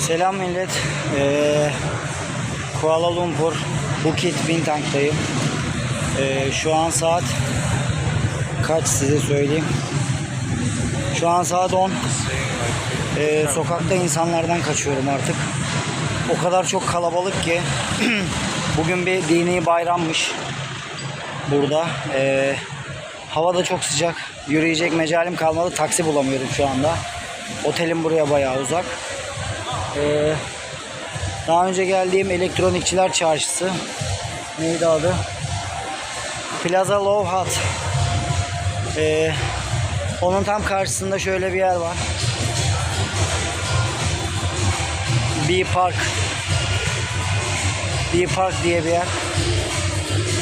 Selam millet. Ee, Kuala Lumpur Bukit Bintang'dayım. Ee, şu an saat kaç size söyleyeyim. Şu an saat 10. Ee, sokakta insanlardan kaçıyorum artık. O kadar çok kalabalık ki bugün bir dini bayrammış burada. Ee, hava da çok sıcak. Yürüyecek mecalim kalmadı. Taksi bulamıyorum şu anda. Otelim buraya bayağı uzak. Ee, daha önce geldiğim elektronikçiler çarşısı neydi adı? Plaza Love Hut. Ee, onun tam karşısında şöyle bir yer var. B Park. B Park diye bir yer.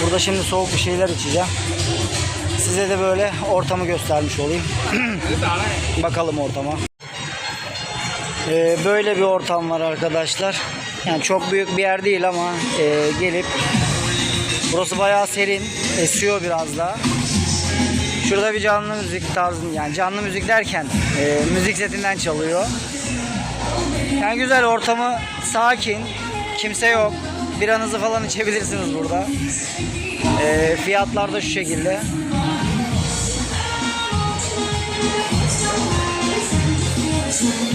Burada şimdi soğuk bir şeyler içeceğim. Size de böyle ortamı göstermiş olayım. Bakalım ortama. Ee, böyle bir ortam var arkadaşlar. Yani çok büyük bir yer değil ama e, gelip burası bayağı serin. Esiyor biraz daha. Şurada bir canlı müzik tarzı yani canlı müzik derken e, müzik setinden çalıyor. Yani güzel ortamı sakin. Kimse yok. Biranızı falan içebilirsiniz burada. E, fiyatlar da şu şekilde.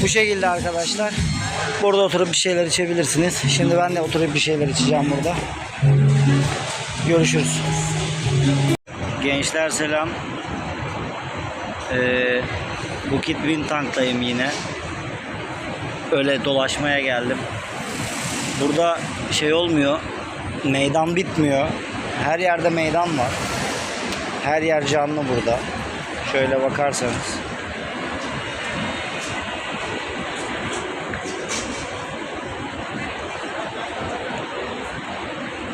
Bu şekilde arkadaşlar. Burada oturup bir şeyler içebilirsiniz. Şimdi ben de oturup bir şeyler içeceğim burada. Görüşürüz. Gençler selam. Ee, Bukit Bintang'dayım yine. Öyle dolaşmaya geldim. Burada şey olmuyor. Meydan bitmiyor. Her yerde meydan var. Her yer canlı burada. Şöyle bakarsanız.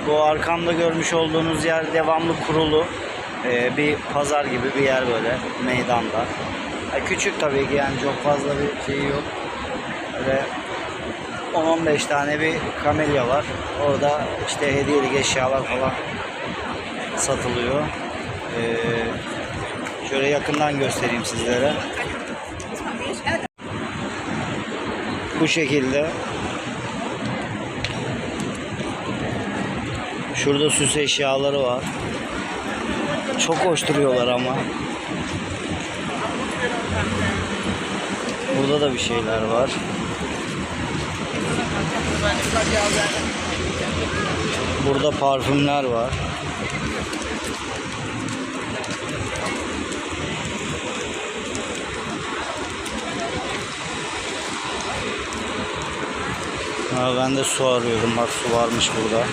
Bu arkamda görmüş olduğunuz yer devamlı kurulu. Ee, bir pazar gibi bir yer böyle meydanda. Ha, küçük tabii ki yani çok fazla bir şey yok. Ve 10-15 tane bir kamelya var. Orada işte hediyelik eşyalar falan satılıyor. Ee, şöyle yakından göstereyim sizlere. Bu şekilde Şurada süs eşyaları var. Çok hoş duruyorlar ama. Burada da bir şeyler var. Burada parfümler var. Ha, ben de su arıyorum. Bak su varmış burada.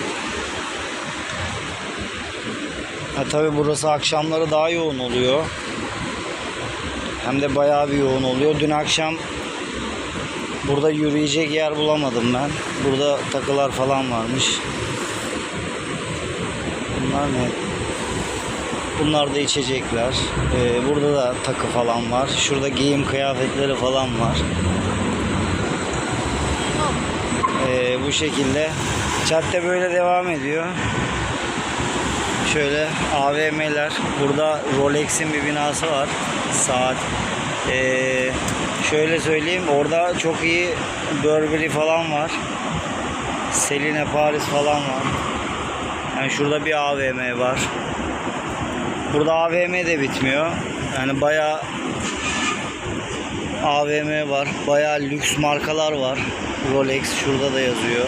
Ha, tabii burası akşamları daha yoğun oluyor. Hem de bayağı bir yoğun oluyor. Dün akşam burada yürüyecek yer bulamadım ben. Burada takılar falan varmış. Bunlar ne? Bunlar da içecekler. Ee, burada da takı falan var. Şurada giyim kıyafetleri falan var. Ee, bu şekilde cadde böyle devam ediyor. Şöyle AVM'ler. Burada Rolex'in bir binası var. Saat. Ee, şöyle söyleyeyim. Orada çok iyi Burberry falan var. Celine Paris falan var. Yani şurada bir AVM var. Burada AVM de bitmiyor. Yani bayağı AVM var. Bayağı lüks markalar var. Rolex şurada da yazıyor.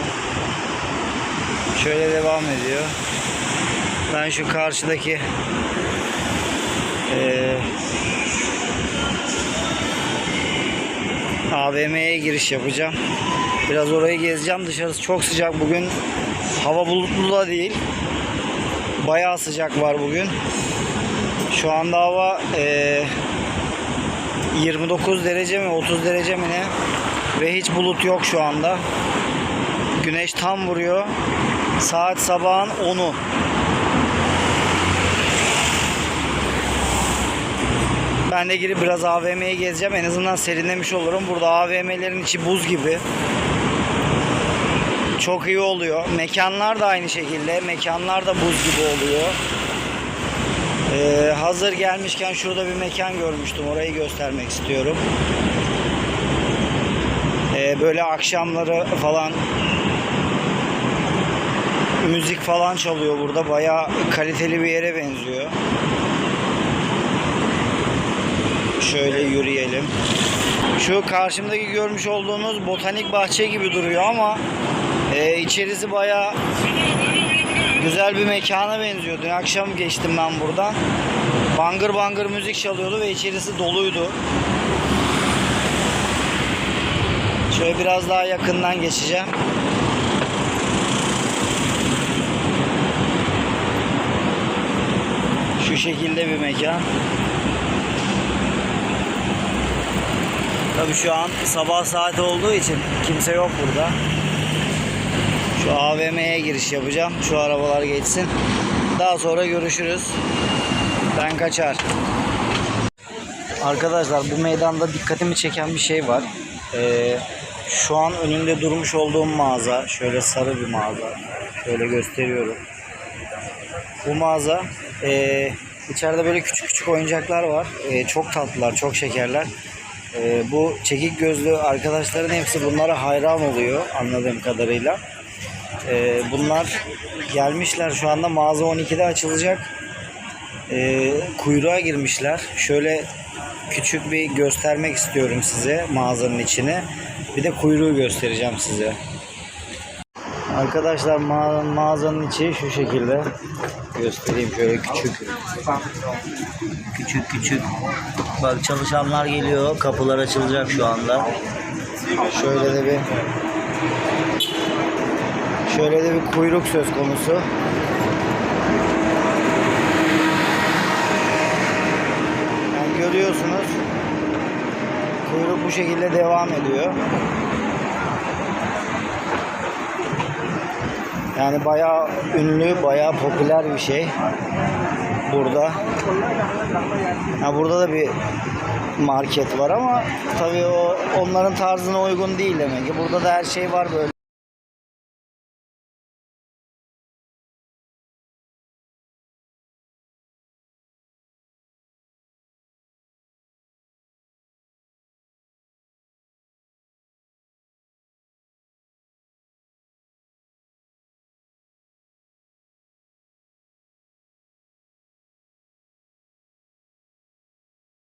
Şöyle devam ediyor. Ben şu karşıdaki eee AVM'ye giriş yapacağım. Biraz orayı gezeceğim. Dışarısı çok sıcak bugün. Hava bulutlu da değil. Bayağı sıcak var bugün. Şu anda hava eee 29 derece mi 30 derece mi ne? Ve hiç bulut yok şu anda. Güneş tam vuruyor. Saat sabahın 10'u. Ben de girip biraz AVM'ye gezeceğim. En azından serinlemiş olurum. Burada AVM'lerin içi buz gibi. Çok iyi oluyor. Mekanlar da aynı şekilde. Mekanlar da buz gibi oluyor. Ee, hazır gelmişken şurada bir mekan görmüştüm. Orayı göstermek istiyorum. Ee, böyle akşamları falan müzik falan çalıyor burada. Bayağı kaliteli bir yere benziyor. Şöyle yürüyelim. Şu karşımdaki görmüş olduğunuz botanik bahçe gibi duruyor ama e, içerisi bayağı güzel bir mekana benziyor. Dün akşam geçtim ben buradan. Bangır bangır müzik çalıyordu ve içerisi doluydu. Şöyle biraz daha yakından geçeceğim. Şu şekilde bir mekan. Tabii şu an sabah saati olduğu için kimse yok burada. Şu AVM'ye giriş yapacağım. Şu arabalar geçsin. Daha sonra görüşürüz. Ben kaçar. Arkadaşlar bu meydanda dikkatimi çeken bir şey var. Ee, şu an önünde durmuş olduğum mağaza şöyle sarı bir mağaza. Şöyle gösteriyorum. Bu mağaza e, içeride böyle küçük küçük oyuncaklar var. E, çok tatlılar, çok şekerler. E, bu çekik gözlü arkadaşların hepsi bunlara hayran oluyor anladığım kadarıyla. E, bunlar gelmişler şu anda mağaza 12'de açılacak. E, kuyruğa girmişler. Şöyle küçük bir göstermek istiyorum size mağazanın içini. Bir de kuyruğu göstereceğim size. Arkadaşlar mağazanın, içi şu şekilde. Göstereyim şöyle küçük. Küçük küçük. Bak çalışanlar geliyor. Kapılar açılacak şu anda. Şöyle de bir Şöyle de bir kuyruk söz konusu. Yani görüyorsunuz. Kuyruk bu şekilde devam ediyor. Yani bayağı ünlü, bayağı popüler bir şey. Burada. Ha burada da bir market var ama tabii o onların tarzına uygun değil demek ki. Burada da her şey var böyle.